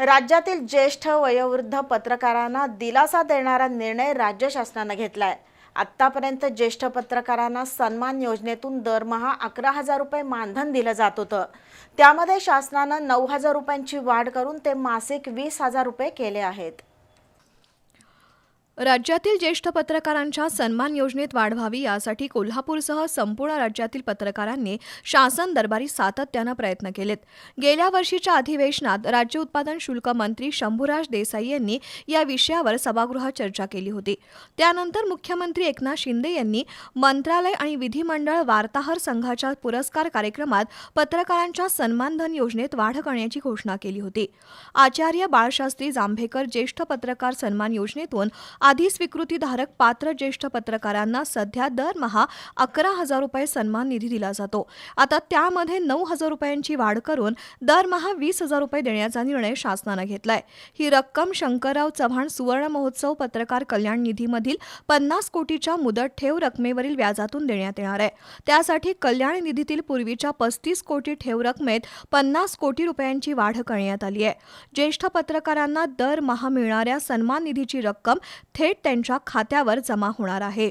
राज्यातील ज्येष्ठ वयोवृद्ध पत्रकारांना दिलासा देणारा निर्णय राज्य शासनानं घेतला आहे आत्तापर्यंत ज्येष्ठ पत्रकारांना सन्मान योजनेतून दरमहा अकरा हजार रुपये मानधन दिलं जात होतं. त्यामध्ये शासनानं नऊ हजार रुपयांची वाढ करून ते मासिक वीस हजार रुपये केले आहेत. राज्यातील ज्येष्ठ पत्रकारांच्या सन्मान योजनेत वाढ व्हावी यासाठी कोल्हापूरसह संपूर्ण राज्यातील पत्रकारांनी शासन दरबारी सातत्यानं प्रयत्न केलेत. गेल्या वर्षीच्या अधिवेशनात राज्य उत्पादन शुल्क मंत्री शंभूराज देसाई यांनी या विषयावर सभागृहात चर्चा केली होती. त्यानंतर मुख्यमंत्री एकनाथ शिंदे यांनी मंत्रालय आणि विधिमंडळ वार्ताहर संघाच्या पुरस्कार कार्यक्रमात पत्रकारांच्या सन्मानधन योजनेत वाढ करण्याची घोषणा केली होती. आचार्य बाळशास्त्री जांभेकर ज्येष्ठ पत्रकार सन्मान योजनेतून आधी स्वीकृतीधारक पात्र ज्येष्ठ पत्रकारांना सध्या दरमहा अकरा हजार रुपये सन्मान निधी दिला जातो. आता त्यामध्ये नऊ हजार रुपयांची वाढ करून दरमहा वीस हजार रुपये देण्याचा निर्णय शासनानं घेतलाय. ही रक्कम शंकरराव चव्हाण सुवर्ण महोत्सव पत्रकार कल्याण निधीमधील पन्नास कोटीच्या मुदत ठेव रकमेवरील व्याजातून देण्यात येणार आहे. त्यासाठी कल्याण निधीतील पूर्वीच्या पस्तीस कोटी ठेव रकमेत पन्नास कोटी रुपयांची वाढ करण्यात आली आहे. ज्येष्ठ पत्रकारांना दरमहा मिळणाऱ्या सन्मान निधीची रक्कम थेट त्यांच्या खात्यावर जमा होणार आहे.